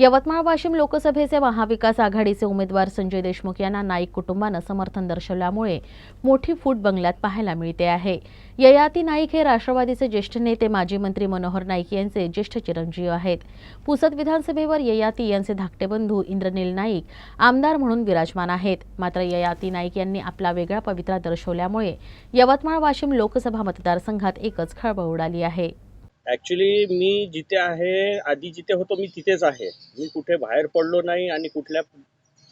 यवतमाळ वाशिम लोकसभेचे महाविकास आघाडीचे उमेदवार संजय देशमुख यांना नाईक कुटुंबानं समर्थन दर्शवल्यामुळे मोठी फूट बंगल्यात पाहायला मिळते आहे. ययाती नाईक हे राष्ट्रवादीचे ज्येष्ठ नेते माजी मंत्री मनोहर नाईक यांचे ज्येष्ठ चिरंजीव आहेत. पुसद विधानसभेवर ययाती यांचे धाकटे बंधू इंद्रनील नाईक आमदार म्हणून विराजमान आहेत. मात्र ययाती नाईक यांनी आपला वेगळा पवित्रा दर्शवल्यामुळे यवतमाळ वाशिम लोकसभा मतदारसंघात एकच खळबळ उडाली आहे. ॲक्च्युली मी जिथे आहे आधी जिथे होतो मी तिथेच आहे. मी कुठे बाहेर पडलो नाही आणि कुठल्या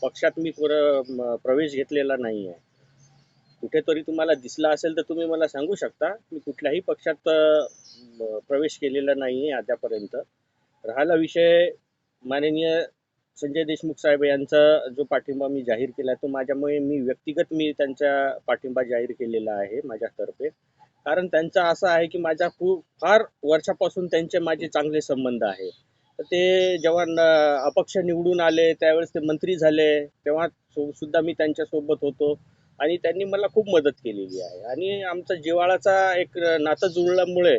पक्षात मी प्र प्रवेश घेतलेला नाही आहे कुठेतरी तुम्हाला दिसला असेल तर तुम्ही मला सांगू शकता. मी कुठल्याही पक्षात प्रवेश केलेला नाही आहे आतापर्यंत. राहिला विषय माननीय संजय देशमुख साहेब यांचा जो पाठिंबा मी जाहीर केला तो माझ्यामुळे मी व्यक्तिगत मी त्यांचा पाठिंबा जाहीर केलेला आहे माझ्यातर्फे. कारण त्यांचं असं आहे की माझ्या खूप फार वर्षापासून त्यांचे माझे चांगले संबंध आहे. तर ते जेव्हा अपक्ष निवडून आले त्यावेळेस ते मंत्री झाले तेव्हा सुद्धा मी त्यांच्यासोबत होतो. आणि त्यांनी मला खूप मदत केलेली आहे. आणि आमचा जिव्हाळाचा एक नातं जुळल्यामुळे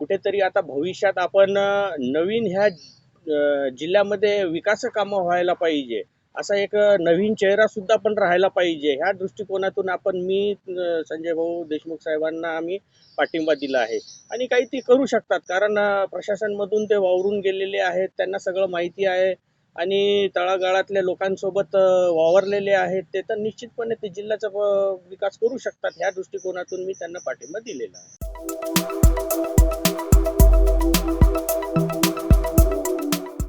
कुठेतरी आता भविष्यात आपण नवीन ह्या जिल्ह्यामध्ये विकास कामं व्हायला पाहिजे. असा एक नवीन चेहरा सुद्धा पण राहायला पाहिजे. ह्या दृष्टिकोनातून आपण मी संजय भाऊ देशमुख साहेबांना आम्ही पाठिंबा दिला आहे. आणि काही ते करू शकतात. कारण प्रशासनमधून ते वावरून गेलेले आहेत. त्यांना सगळं माहिती आहे. आणि तळागाळातल्या लोकांसोबत वावरलेले आहेत. ते तर निश्चितपणे ते जिल्ह्याचा विकास करू शकतात. ह्या दृष्टिकोनातून मी त्यांना पाठिंबा दिलेला आहे.